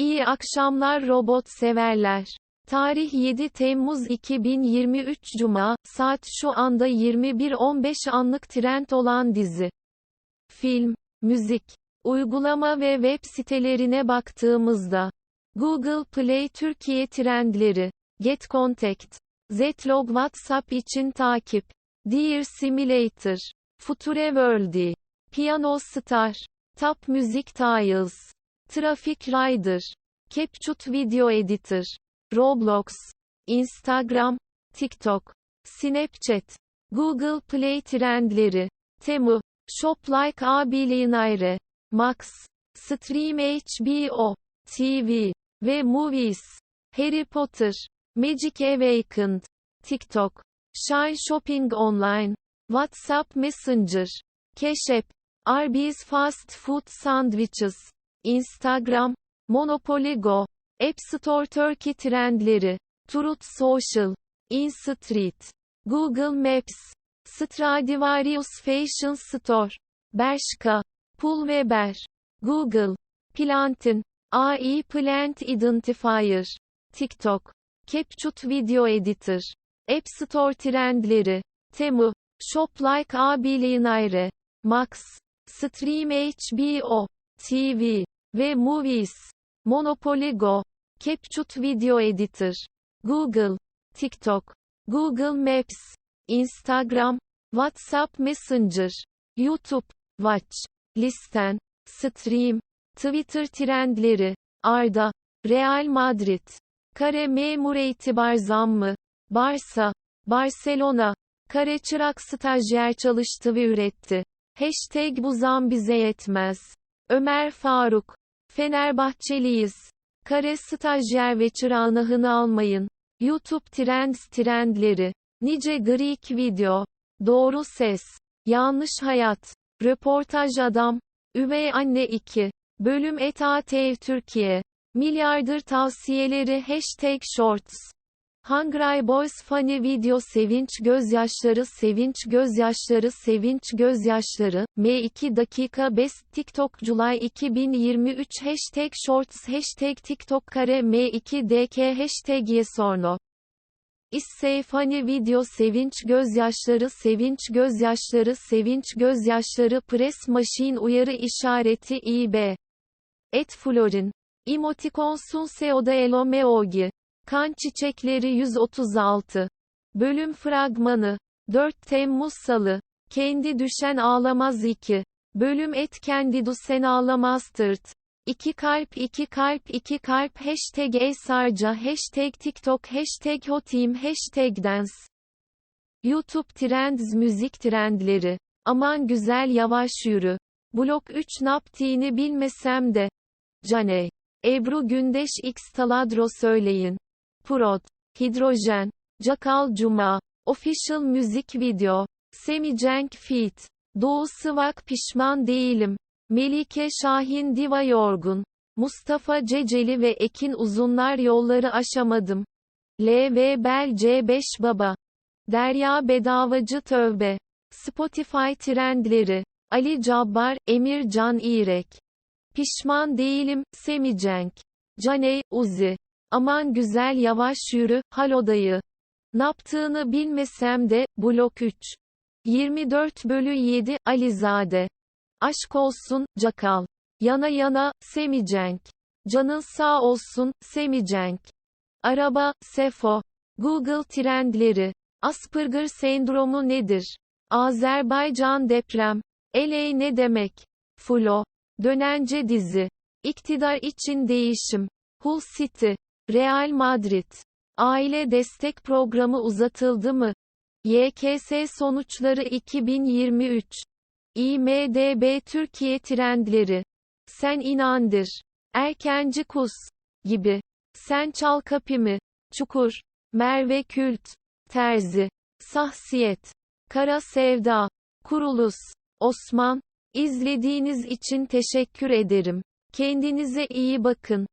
İyi akşamlar robot severler. Tarih 7 Temmuz 2023 Cuma, saat şu anda 21.15 anlık trend olan dizi. Film, müzik, uygulama ve web sitelerine baktığımızda, Google Play Türkiye trendleri, Get Contact, Zlog WhatsApp için takip, Dear Simulator, Future World, Piano Star, Top Music Tiles, Traffic Rider, CapCut Video Editor, Roblox, Instagram, TikTok, Snapchat, Google Play trendleri, Temu, Shop Like a Billionaire, Max, Stream HBO, TV ve Movies, Harry Potter, Magic Awakened, TikTok, Shine Shopping Online, WhatsApp Messenger, Cash App, Arby's Fast Food Sandwiches, Instagram, Monopoly Go, App Store Turkey trendleri, Truth Social, InStreet, Google Maps, Stradivarius Fashion Store, Bershka, Pulveber, Google, Plantin, AI Plant Identifier, TikTok, CapCut Video Editor, App Store trendleri, Temu, Shop Like a Billionaire, Max, Stream HBO, TV ve Movies, Monopoly Go, CapCut Video Editor, Google, TikTok, Google Maps, Instagram, WhatsApp Messenger, YouTube, Watch, Listen, Stream, Twitter trendleri, Arda, Real Madrid, Kare memur itibar zammı, Barsa, Barcelona, Kare çırak stajyer çalıştı ve üretti. Hashtag bu zam bize yetmez. Ömer Faruk, Fenerbahçeliyiz. Kare stajyer ve çırağını almayın. YouTube Trends trendleri. Nice Greek video. Doğru ses. Yanlış hayat. Röportaj adam. Üvey anne 2. Bölüm ETATV Türkiye. Milyardır tavsiyeleri Hashtag Shorts. Hungry Boys Funny Video Sevinç Gözyaşları Sevinç Gözyaşları Sevinç Gözyaşları M2 dakika Best TikTok July 2023 Hashtag Shorts Hashtag TikTok kare M2 DK Hashtag Yesorno İssey Funny Video Sevinç Gözyaşları Sevinç Gözyaşları Sevinç Gözyaşları Press Machine Uyarı işareti İB Et Florin. Emoticon Sunseoda Elomeogi Kan Çiçekleri 136. Bölüm Fragmanı. 4 Temmuz Salı. Kendi Düşen Ağlamaz 2. Bölüm Et Kendi Düşen Ağlamaz Tırt. 2 kalp 2 kalp 2 kalp hashtag esarca hashtag tiktok hashtag hotim hashtag dance. YouTube Trends Müzik Trendleri. Aman güzel yavaş yürü. Blok 3 naptiğini bilmesem de. Caney. Ebru Gündeş X Taladro söyleyin. Prod, Hidrojen, Cakal Cuma, Official Müzik Video, Semi Cenk Feat, Doğu Sıvak Pişman Değilim, Melike Şahin Diva Yorgun, Mustafa Ceceli ve Ekin Uzunlar Yolları Aşamadım. LV Bel C5 Baba. Derya Bedavacı Tövbe. Spotify Trendleri. Ali Cabbar, Emir Can İrek. Pişman Değilim, Semi Cenk. Caney, Uzi. Aman güzel yavaş yürü, halodayı. Naptığını bilmesem de, blok 3. 24 bölü 7, Alizade. Aşk olsun, Cakal. Yana yana, Semicenk. Canın sağ olsun, Semicenk. Araba, Sefo. Google trendleri. Asperger sendromu nedir? Azerbaycan deprem. LA ne demek? Flo. Dönence dizi. İktidar için değişim. Hull City. Real Madrid. Aile destek programı uzatıldı mı? YKS sonuçları 2023. IMDB Türkiye trendleri. Sen inandır. Erkenci kus. Gibi. Sen çal kapımı. Çukur. Merve Kült. Terzi. Sahsiyet. Kara Sevda. Kurulus. Osman. İzlediğiniz için teşekkür ederim. Kendinize iyi bakın.